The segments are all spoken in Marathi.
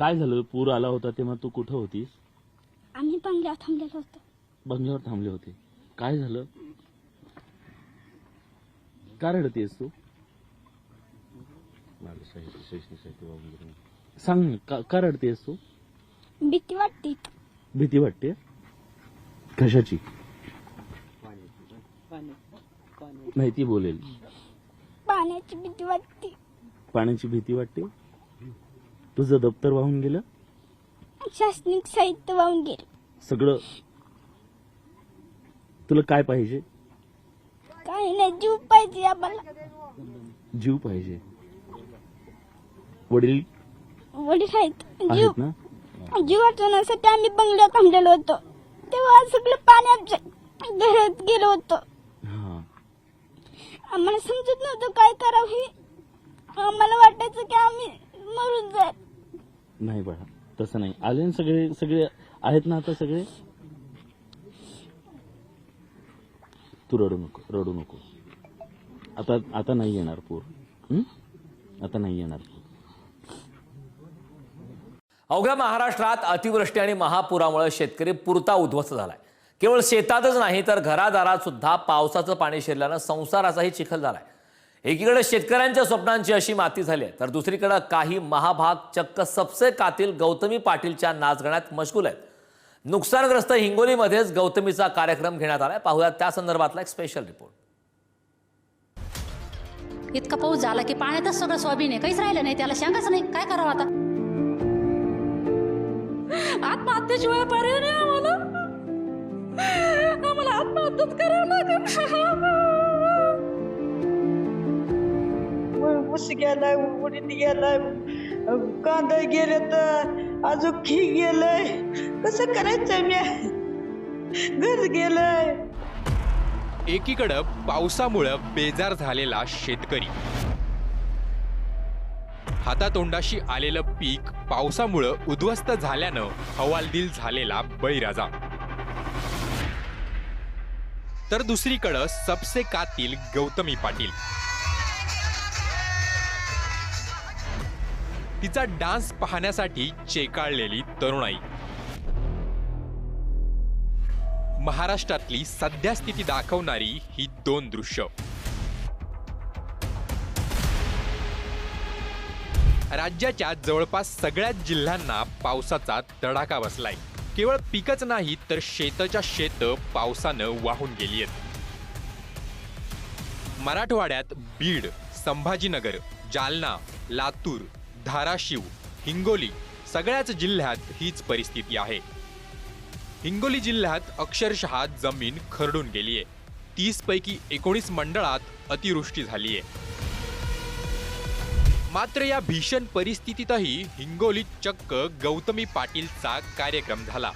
काय झालं? पूर आला होता तेव्हा तू कुठं होतीस? आम्ही बंगल्यावर थांबलेलो होतो. बंगल्यावर थांबले होते. काय झालं? का रडतेस तू? सांग ना, का- का रडतेस तू? भीती वाटते. भीती वाटते? कशाची? माहिती बोलेल. पाण्याची भीती वाटते. पाण्याची भीती वाटते? तुझं दप्तर वाहून गेलं? शासनिक साहित्य वाहून गेले. सगळं? तुला काय पाहिजे? काही नाही जीव पाहिजे आम्हाला. जीव पाहिजे. वडील? वडील आहेत. जीव. आहेत ना? जीव वाचवण्यासाठी आम्ही बंगल्यावर थांबलेलो होतो. तेव्हा सगळं पाण्यात घरात गेलो होतो. हा. आम्हाला समजत नव्हतं काय करावं हे. आम्हाला वाटायचं की आम्ही मरून जाईल नाही बाळा तसं नाही. आले ना सगळे सगळे आहेत ना आता सगळे? तू रडू नको रडू नको. आता आता नाही येणार पूर. आता नाही येणार पूर. अवघ्या महाराष्ट्रात अतिवृष्टी आणि महापुरामुळे शेतकरी पुरता उद्ध्वस्त झालाय. केवळ शेतातच नाही तर घरादारात सुद्धा पावसाचं पाणी शिरल्यानं संसाराचाही चिखल झालाय. एकीकडे शेतकऱ्यांच्या स्वप्नांची अशी माती झाली आहे तर दुसरीकडे काही महाभाग चक्क सबसे कातील गौतमी पाटीलच्या नाचगण्यात मशगूल आहेत. नुकसानग्रस्त हिंगोलीमध्येच गौतमीचा कार्यक्रम घेण्यात आलाय. पाहूयात त्या संदर्भातला एक स्पेशल रिपोर्ट इतका पाऊस झाला की पाण्यातच सगळं सोयाबीन आहे. काहीच राहिलं नाही. त्याला सांगाच नाही. काय करावं आता? आत्महत्येशिवाय पर्याय नाही आम्हाला. आम्हाला आत्महत्याच करावं लागेल. ऊस गेलाय उडीद गेलाय कांदा गेले तर अजून खी गेलंय कसं करायचं मी घर गेलंय एकीकडं पावसामुळं बेजार झालेला शेतकरी. हातातोंडाशी आलेलं पीक पावसामुळं उद्ध्वस्त झाल्यानं हवालदिल झालेला बळीराजा तर दुसरीकडं सबसे कातील गौतमी पाटील. तिचा डान्स पाहण्यासाठी चेकाळलेली तरुणाई. महाराष्ट्रातली सध्या स्थिती दाखवणारी ही दोन दृश्य. राज्याच्या जवळपास सगळ्याच जिल्ह्यांना पावसाचा तडाखा बसलाय. केवळ पिकच नाही तर शेतच्या शेत पावसानं वाहून गेली आहेत. मराठवाड्यात बीड संभाजीनगर जालना लातूर धाराशिव हिंगोली सगळ्याच जिल्ह्यात हीच परिस्थिती आहे. हिंगोली जिल्ह्यात अक्षरशः जमीन खरडून गेलीये. तीस पैकी एकोणीस मंडळात अतिवृष्टी झालीये. मात्र या भीषण परिस्थितीतही हिंगोलीत चक्क गौतमी पाटीलचा कार्यक्रम झाला.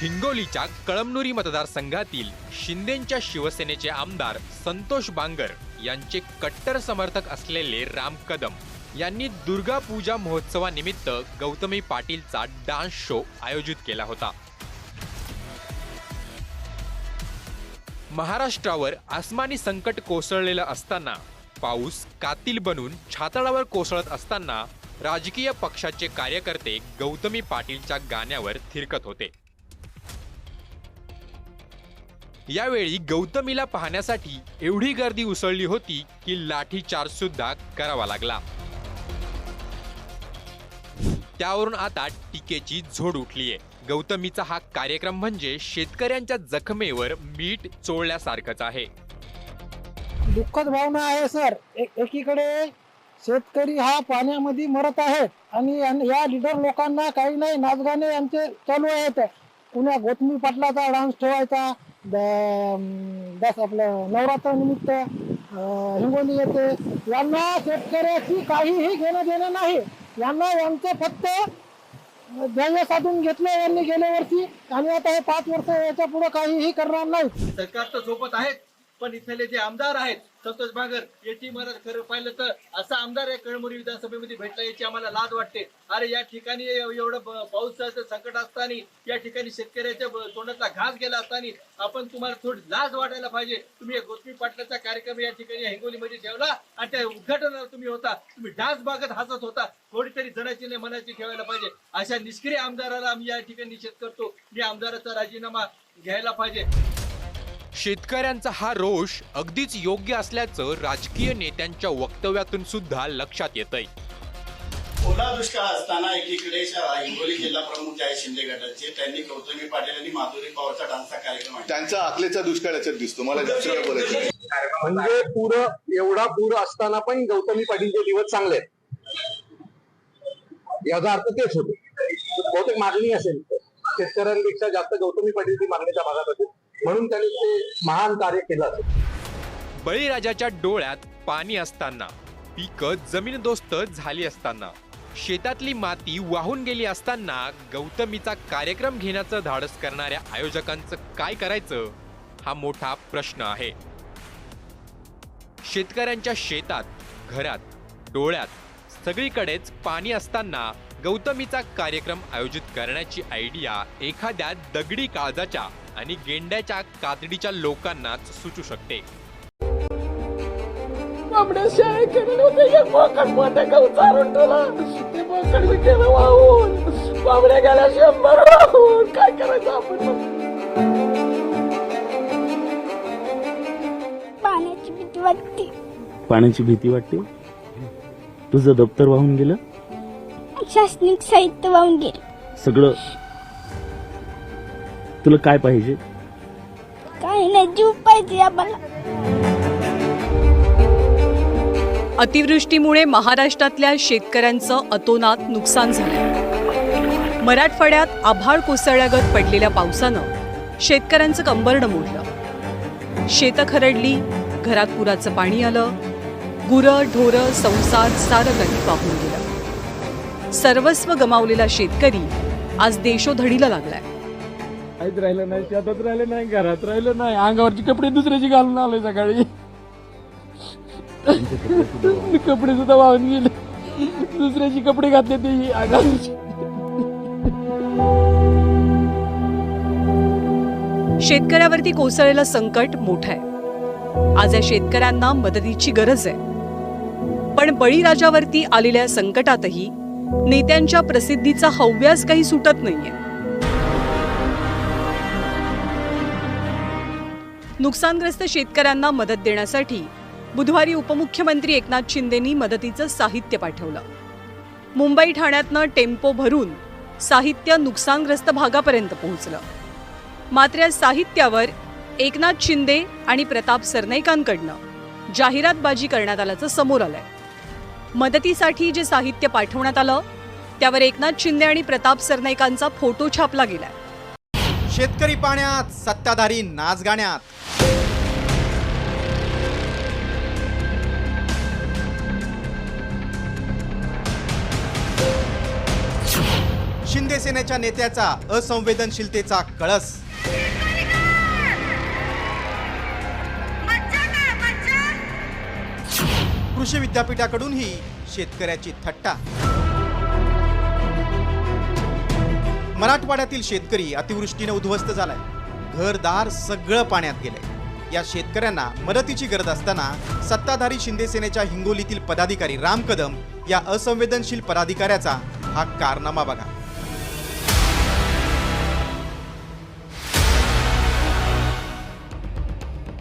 हिंगोलीच्या कळमनुरी मतदारसंघातील शिंदेच्या शिवसेनेचे आमदार संतोष बांगर यांचे कट्टर समर्थक असलेले राम कदम यांनी दुर्गा पूजा महोत्सवानिमित्त गौतमी पाटीलचा डान्स शो आयोजित केला होता. महाराष्ट्रावर आसमानी संकट कोसळलेलं असताना पाऊस कातील बनून छातळावर कोसळत असताना राजकीय पक्षाचे कार्यकर्ते गौतमी पाटीलच्या गाण्यावर थिरकत होते. यावेळी गौतमीला पाहण्यासाठी एवढी गर्दी उसळली होती की लाठीचार्ज सुद्धा करावा लागला. त्यावरून आता टीकेची झोड उठलीये गौतमीचा हा कार्यक्रम म्हणजे शेतकऱ्यांच्या जखमेवर मीठ चोळल्यासारखंच आहे. दुःखद भावना आहे सर. ए- एकीकडे शेतकरी हा पाण्यामध्ये मरत आहे आणि या लिडर लोकांना काही नाही नाचगाणे यांचे चालू आहेत. कुणा गोतमी पाटलाचा डान्स ठेवायचा दस आपलं नवरात्र निमित्त हिंगोली येते यांना शेतकऱ्याची काहीही घेणं देणं नाही. यांना यांचं फक्त ध्येय साधून घेतलं यांनी गेल्या वर्षी आणि आता हे पाच वर्ष याच्यापुढे काहीही करणार नाही. सरकार तर सोबत आहेत. पण इथले जे आमदार आहेत संतोष बागर याची मला खरं पाहिलं तर असा आमदार या कळमुरी विधानसभेमध्ये भेटला याची आम्हाला लाज वाटते. अरे या ठिकाणी एवढं ब- संकट असताना या ठिकाणी शेतकऱ्याच्या तोंडातला घास गेला असताना आपण तुम्हाला थोडी लाज वाटायला पाहिजे. तुम्ही गोष्टी पाटलाचा कार्यक्रम या ठिकाणी हिंगोलीमध्ये ठेवला आणि त्या उद्घाटनाला तुम्ही होता. तुम्ही डान्स बागत हसत होता. थोडी तरी नाही मनाची ठेवायला पाहिजे. अशा निष्क्रिय आमदाराला आम्ही या ठिकाणी निषेध करतो. मी आमदाराचा राजीनामा घ्यायला पाहिजे. शेतकऱ्यांचा हा रोष अगदीच योग्य असल्याचं राजकीय नेत्यांच्या वक्तव्यातून सुद्धा लक्षात येतंय. ओला दुष्काळ असताना एकीकडे हिंगोली जिल्हा प्रमुख जे आहे शिंदे गटाचे त्यांनी गौतमी पाटील आणि माधुरी पवारचा डान्सचा कार्यक्रम आहे त्यांचा आखलेचा दुष्काळ याच्यात दिसतो मला बोलायचं. म्हणजे पूर एवढा पूर असताना पण गौतमी पाटीलचे दिवस चांगले आहेत. याचा अर्थ तेच होतो. बहुतेक मागणी असेल. शेतकऱ्यांपेक्षा जास्त गौतमी पाटीलची मागणीच्या भागात असेल. म्हणून त्यांनी ते महान कार्य केलं असेल. बळीराजाच्या डोळ्यात पाणी असताना पिकं जमीनदोस्त झाली असताना शेतातली माती वाहून गेली असताना गौतमीचा कार्यक्रम घेण्याचं धाडस करणाऱ्या आयोजकांचं काय करायचं हा मोठा प्रश्न आहे. शेतकऱ्यांच्या शेतात घरात डोळ्यात सगळीकडेच पाणी असताना गौतमीचा कार्यक्रम आयोजित करण्याची आयडिया एखाद्या दगडी काळजाच्या आणि गेंड्याच्या कातडीच्या लोकांनाच सुचू शकते. आपल्या शाळे केलेलं होतं. एक बोकड मोठ्या गाव चारून ठेवला. ते बोकड मी केलं वाहून बाबड्या गेल्या शंभर वाहून. काय करायचं आपण मग? पाण्याची भीती वाटते. पाण्याची भीती वाटते? तुझं दप्तर वाहून गेलं? शासनिक साहित्य वाहून गेले. सगळं तुला काय पाहिजे? काही नाही जीव पाहिजे आम्हाला. अतिवृष्टीमुळे महाराष्ट्रातल्या शेतकऱ्यांचं अतोनात नुकसान झालंय. मराठवाड्यात आभाळ कोसळल्यागत पडलेल्या पावसानं शेतकऱ्यांचं कंबरडं मोडलं. शेतं खरडली घरात पुराचं पाणी आलं गुरं ढोरं संसार सारं काही वाहून गेलं. सर्वस्व गमावलेला शेतकरी आज देशोधडीला लागलाय. काहीच राहिलं नाही शेतात राहिलं नाही घरात राहिलं नाही अंगावरचे कपडे दुसऱ्याची घालून आलोय सकाळी. कपडे सुद्धा वाहून गेले. दुसऱ्याची कपडे घातले ते अंगावरची. शेतकऱ्यावरती कोसळलेलं संकट मोठं आहे. आज या शेतकऱ्यांना मदतीची गरज आहे. पण बळीराजावरती आलेल्या संकटातही नेत्यांच्या प्रसिद्धीचा हव्यास काही सुटत नाहीये. नुकसानग्रस्त शेतकऱ्यांना मदत देण्यासाठी बुधवारी उपमुख्यमंत्री एकनाथ शिंदेनी मदतीचं साहित्य पाठवलं. मुंबई ठाण्यातनं टेम्पो भरून साहित्य नुकसानग्रस्त भागापर्यंत पोहोचलं. मात्र या साहित्यावर एकनाथ शिंदे आणि प्रताप सरनाईकांकडनं जाहिरातबाजी करण्यात आल्याचं समोर आलंय. मदतीसाठी जे साहित्य पाठवण्यात आलं त्यावर एकनाथ शिंदे आणि प्रताप सरनाईकांचा फोटो छापला गेलाय. शेतकरी पाण्यात सत्ताधारी नाच गाण्यात शिंदे सेनेच्या नेत्याचा असंवेदनशीलतेचा कळस. कृषी विद्यापीठाकडूनही शेतकऱ्याची थट्टा. मराठवाड्यातील शेतकरी अतिवृष्टीने उद्ध्वस्त झालाय. घरदार सगळं पाण्यात गेलंय. या शेतकऱ्यांना मदतीची गरज असताना सत्ताधारी शिंदेसेनेच्या हिंगोलीतील पदाधिकारी राम कदम या असंवेदनशील पदाधिकाऱ्याचा हा कारनामा बघा.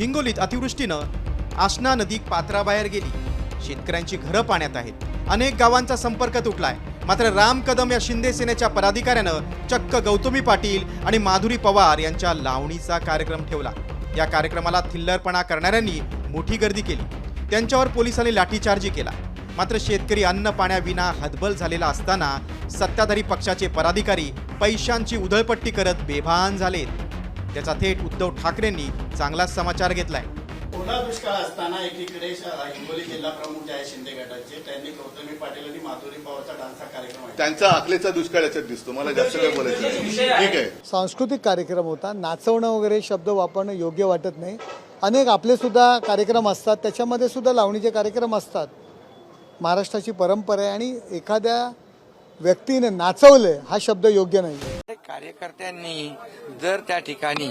हिंगोलीत अतिवृष्टीनं आशना नदी पात्राबाहेर गेली. शेतकऱ्यांची घरं पाण्यात आहेत. अनेक गावांचा संपर्क तुटलाय. मात्र राम कदम या शिंदे सेनेच्या पदाधिकाऱ्यानं चक्क गौतमी पाटील आणि माधुरी पवार यांच्या लावणीचा कार्यक्रम ठेवला. या कार्यक्रमाला थिल्लरपणा करणाऱ्यांनी मोठी गर्दी केली. त्यांच्यावर पोलिसांनी लाठीचार्जही केला. मात्र शेतकरी अन्न पाण्याविना हतबल झालेला असताना सत्ताधारी पक्षाचे पदाधिकारी पैशांची उधळपट्टी करत बेभान झालेत. त्याचा थेट उद्धव ठाकरेंनी चांगलाच समाचार घेतलाय. ओला दुष्काळ असताना एकीकडे श- हिंगोली जिल्हा प्रमुख जे आहे शिंदे गटाचे त्यांनी गौतमी पाटील आणि माधुरी पवारचा डान्सचा कार्यक्रम आहे. त्यांचा आखलेचा दुष्काळ याच्यात दिसतो. मला जास्त वेळ बोलायचं नाही. ठीक आहे. सांस्कृतिक कार्यक्रम होता. नाचवणं वगैरे शब्द वापरणं योग्य वाटत नाही. अनेक आपले सुद्धा कार्यक्रम असतात. त्याच्यामध्ये सुद्धा लावणीचे कार्यक्रम असतात. महाराष्ट्राची परंपरा आहे आणि एखाद्या व्यक्तीने नाचवले हा शब्द योग्य नाही कार्यकर्त्यांनी जर त्या ठिकाणी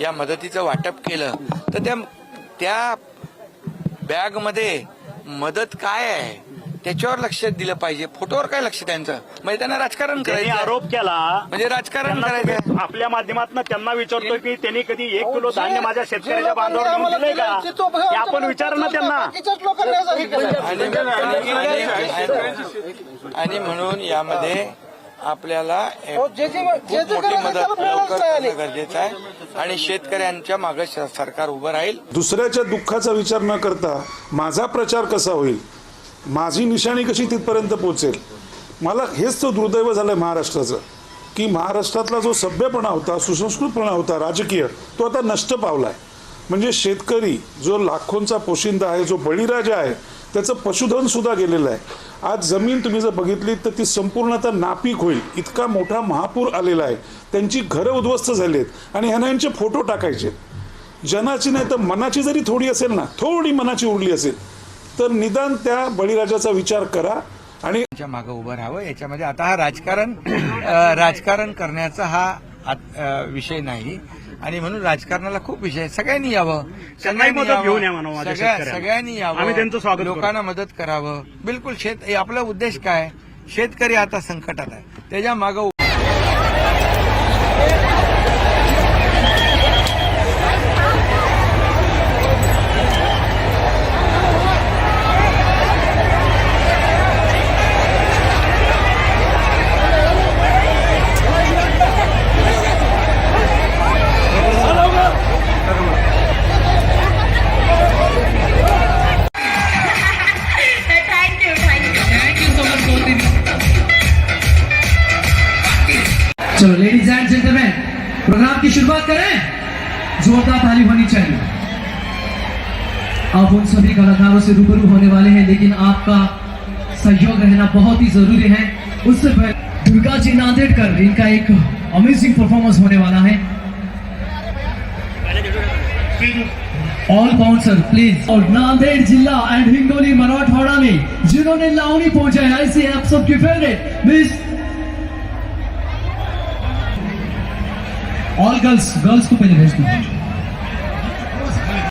या मदतीचं वाटप केलं तर त्या त्या बॅगमध्ये मदत काय आहे त्याच्यावर लक्ष दिलं पाहिजे फोटोवर काय लक्ष त्यांचं म्हणजे त्यांना राजकारण करायचं आरोप केला म्हणजे राजकारण करायचं आपल्या माध्यमातून त्यांना विचारतोय की त्यांनी कधी एक किलो धान्य माझ्या शेतकऱ्याच्या बांधावर दिलंय का हे आपण विचार ना त्यांना आणि म्हणून यामध्ये आपल्याला खूप मोठी मदत लवकर करणं गरजेचं आहे. आणि शेतकऱ्यांच्या मागे सरकार उभं राहील. दुसऱ्याच्या दुःखाचा विचार न करता माझा प्रचार कसा होईल? माझी निशाणी कशी तिथपर्यंत पोहोचेल? मला हेच तो दुर्दैव झालंय महाराष्ट्राचं की महाराष्ट्रातला जो सभ्यपणा होता सुसंस्कृतपणा होता राजकीय तो आता नष्ट पावलाय. म्हणजे शेतकरी जो लाखोंचा पोशिंदा आहे जो बळीराजा आहे त्याचं पशुधन सुद्धा गेलेलं आहे. आज जमीन तुम्ही जर बघितली तर ती संपूर्णतः नापीक होईल. इतका मोठा महापूर आलेला आहे. त्यांची घरं उद्ध्वस्त झाली आहेत आणि ह्यांना यांचे फोटो टाकायचे. जनाची नाही तर मनाची जरी थोडी असेल ना थोडी मनाची उरली असेल तर निदान त्या बळीराजाचा विचार करा आणि त्यांच्या मागे उभं राहावं. याच्यामध्ये आता हा राजकारण राजकारण करण्याचा हा विषय नाही. आणि म्हणून राजकारणाला खूप विषय. सगळ्यांनी यावं त्यांनाही मदत. घेऊन या म्हणावं माझ्या सगळ्या- शेतकऱ्यांना. सगळ्यांनी यावं आम्ही त्यांचं स्वागत. लोकांना मदत करावं बिलकुल शेत हे आपला उद्देश काय शेतकरी आता संकटात आहे त्याच्यामागे जोरदार ताली होनी चाहिए। आप उन सभी कलाकारों से रूबरू होने वाले हैं, लेकिन आपका सहयोग रहना बहुत ही ज़रूरी है। उससे पहले दुर्गा जी नांदेड़कर, इनका एक अमेजिंग परफॉर्मेंस होने वाला है। ऑल बाउंसर प्लीज़ और नांदेड़ जिला एंड हिंगोली मराठवाड़ा में, जिन्होंने लावनी पहुँचा है ऐसे आप सबके favourite miss all girls girls को पहले भेज दो